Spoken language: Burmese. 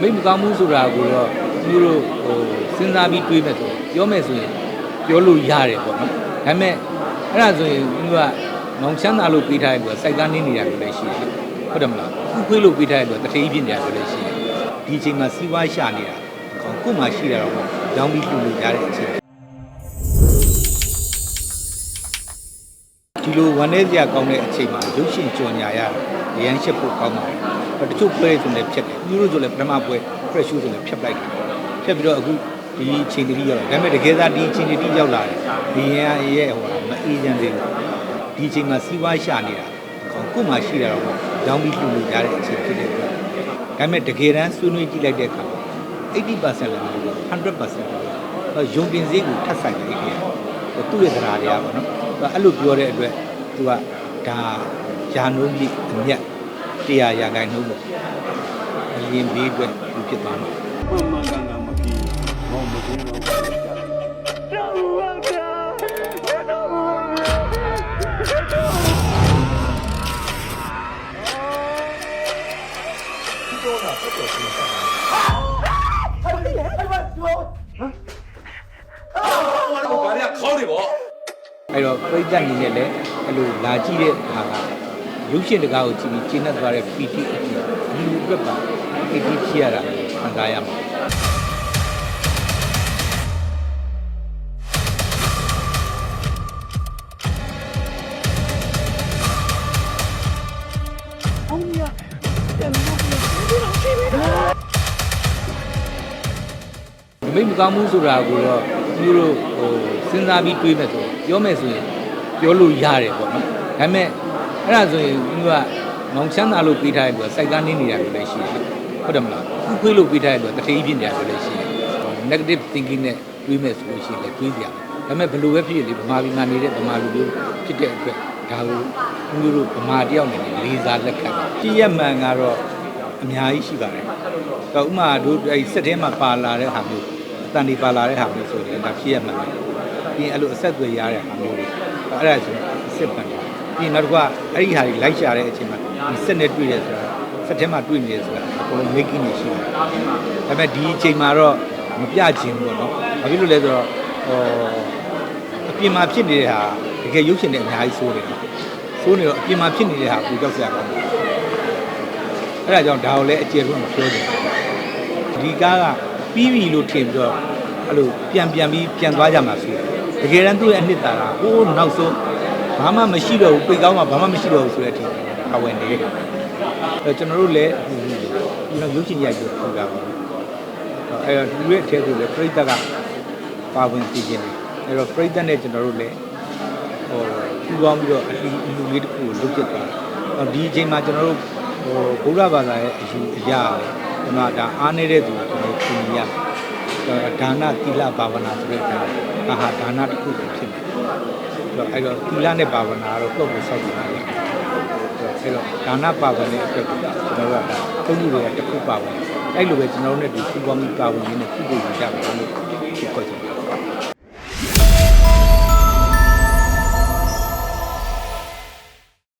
မိတ်မကောင်းဘူးဆိုတာကိုတော့သူတို့ဟိုစဉ်းစားပြီးတွေးမယ်ဆိုပြောမယ်ဆိုရင်ပြောလို့ရတယ်ပေါ့နော်ဒါပေမဲ့အဲ့ဒါဆိုရင်သူကမောင်ချမ်းသာလို့ပေးထားတဲ့သူကစိုက်ကားနေနေတာလို့လည်းရှိတယ်ဟုတ်တယ်မလားခုခွေးလို့ပေးထားတဲ့သူကတထေးပြင်းနေတာလို့လည်းရှိတယ်ဒီအချိန်မှာစီးပွားရှာနေတာကောကို့မှာရှိတာတော့ရောင်းပြီးလှူလို့ရတဲ့အချိန်ဒီလိုဝန်ထဲစရာကောင်းတဲ့အချိန်မှာရုပ်ရှင်ကြော်ညာရရရန်ရှစ်ဖို့ကောင်းပါတယ်။တချို့ပွဲဆိုလည်းဖြတ်တယ်။ မျိုးတို့ဆိုလည်းပထမပွဲ fresh show ဆိုလည်းဖြတ်ပလိုက်တယ်။ဖြတ်ပြီးတော့အခုဒီအချိန်တတိရောက်လာဒါပေမဲ့တကယ်သားဒီအချိန်တတိရောက်လာတယ်။ဒီရန်ရဲ့ဟိုမအေးချမ်းသေးဘူး။ဒီအချိန်မှာစီးပွားရှာနေတာကောကို့မှာရှိတာတော့ရောင်းပြီးလှူလို့ရတဲ့အချိန်ဖြစ်တဲ့အတွက်ဒါပေမဲ့တကယ်တမ်းဆွေးနွေးကြည့်လိုက်တဲ့အခါ80%လည်းမဟုတ်ဘူး100%တော့ယုံတင်စည်းကိုထပ်ဆိုင်တယ်အဲ့ဒီသူ့ရဲ့သရာတရားပေါ့နော်သူအဲ့လိုပြောတဲ့အတွက်သူကဒါယာနှုံးကြီးအမြတ်တရားရာခိုင်နှုံးပေါ့ အရင်ဘေးအတွက်သူဖြစ်သွားမှာမှန်မှန်ကန်ကန်မပြီးမောင်မပြီးတော့ဘာလဲခေါင်းတွေပေါ့အဲ့တော့ပြိဿအနေနဲ့လည်းအဲ့လိုလာကြည့်တဲ့အခါကရုပ်ရှင်တကားကိုကြည့်ပြီးကျင်းတတ်သွားတဲ့ PT အဖြစ် ဒီလိုအတွက်ပါ PT ဖြစ်ရတာခံစားရမှာမိတ်မကောင်းဘူးဆိုတာကိုတော့သူတို့ဟိုစဉ်းစားပြီးတွေးမယ်ဆိုပြောမယ်ဆိုရင်ပြောလို့ရတယ်ပေါ့နော်ဒါပေမဲ့အဲ့ဒါဆိုရင်သူက မောင်ချမ်းသာလို့ပေးထားတဲ့သူကစိုက်ကားနေနေတာလို့လည်းရှိတယ်ဟုတ်တယ်မလားခုခွေးလို့ပေးထားတဲ့သူကတထေးပြင်းနေတာလို့လည်းရှိတယ် negative thinking နဲ့တွေးမယ်ဆိုလို့ရှိရင်လည်းတွေးကြတယ်ဒါပေမဲ့ဘယ်လိုပဲဖြစ်ဖြစ်လေဗမာပြည်မှာနေတဲ့ဗမာလူမျိုးဖြစ်တဲ့အတွက်ဒါကိုသူတို့ဗမာတယောက်နေနဲ့လေးစားလက်ခံကြည့်ရမှန်ကတော့အများကြီးရှိပါတယ်။တော့ဥမာတို့အဲ့စက်ထဲမှာပါလာတဲ့ဟာမျိုးအတန်ဒီပါလာတဲ့ဟာမျိုးဆိုရင်ဒါဖြစ်ရမှန်တယ်။ပြီးရင်အဲ့လိုအဆက်အသွယ်ရတဲ့ဟာမျိုးတွေအဲ့ဒါဆိုရင်အစ်စ်ပန်တယ်။ပြီးရင်နောက်တစ်ခါအဲ့ဒီဟာတွေလိုက်ရှာတဲ့အချိန်မှာ ဒီစက်နဲ့တွေ့တယ်ဆိုတာစက်ထဲမှာတွေ့နေတယ်ဆိုတာအကုန်လုံး making နေရှိတယ်။ဒါပေမဲ့ဒီအချိန်မှာတော့မပြခြင်းဘူးပေါ့နော်။ဘာဖြစ်လို့လဲဆိုတော့ဟောအပြင်မှာဖြစ်နေတဲ့ဟာတကယ်ရုပ်ရှင်တွေအများကြီးစိုးနေတယ်။စိုးနေတော့အပြင်မှာဖြစ်နေတဲ့ဟာကိုကြောက်စရာကောင်းတယ်။အဲ့ဒါကြောင့်ဒါကိုလည်းအကျေဆုံးမပြောချင်ဘူးဒီကားကပြီးပြီလို့ထင်ပြီးတော့အဲ့လိုပြန်ပြန်ပြီးပြန်သွားကြမှာဆိုတယ်တကယ်တမ်းသူ့ရဲ့အနှစ်သာရဟိုးနောက်ဆုံးဘာမှမရှိတော့ဘူးပိတ်ကောင်းမှဘာမှမရှိတော့ဘူးဆိုတဲ့အထိ အဝင်နေတယ်အဲ့ကျွန်တော်တို့လည်းဒီလိုရုပ်ရှင်ရိုက်ပြီးထုတ်တာပါအဲ့တော့ဒီရဲ့အထက်ဆိုလည်းပြိတ္တကပါဝင်စီခြင်းတယ်အဲ့တော့ပြိတ္တနဲ့ကျွန်တော်တို့လည်းဟိုပူပေါင်းပြီးတော့အလူအလူလေးတစ်ခုကိုလုပ်ဖြစ်သွားတယ်ဒီအချိန်မှာကျွန်တော်တို့ဟိုဗုဒ္ဓဘာသာရဲ့အယူအရာကျွန်တော်ဒါအားနေတဲ့သူကျွန်တော်သင်ရဒါနသီလဘာဝနာဆိုတဲ့ဒါဒါဟာဒါနတစ်ခုဖြစ်နေတယ်အဲ့တော့သီလနဲ့ဘာဝနာကတော့ကိုယ့်ကိုစောင့်ကြည့်ရ တယ်အဲ့တော့ဒါနပါဝင်တဲ့အတွက်ကျွန်တော်တို့ကသုံးခုတွေကတစ်ခုပါဝင်အဲ့လိုပဲကျွန်တော်တို့နဲ့ဒီပူပေါင်းပြီးပါဝင်ရင်းနဲ့ပြုလုပ်ကြပါလို့ဖြစ်ခေါ်ကြတယ်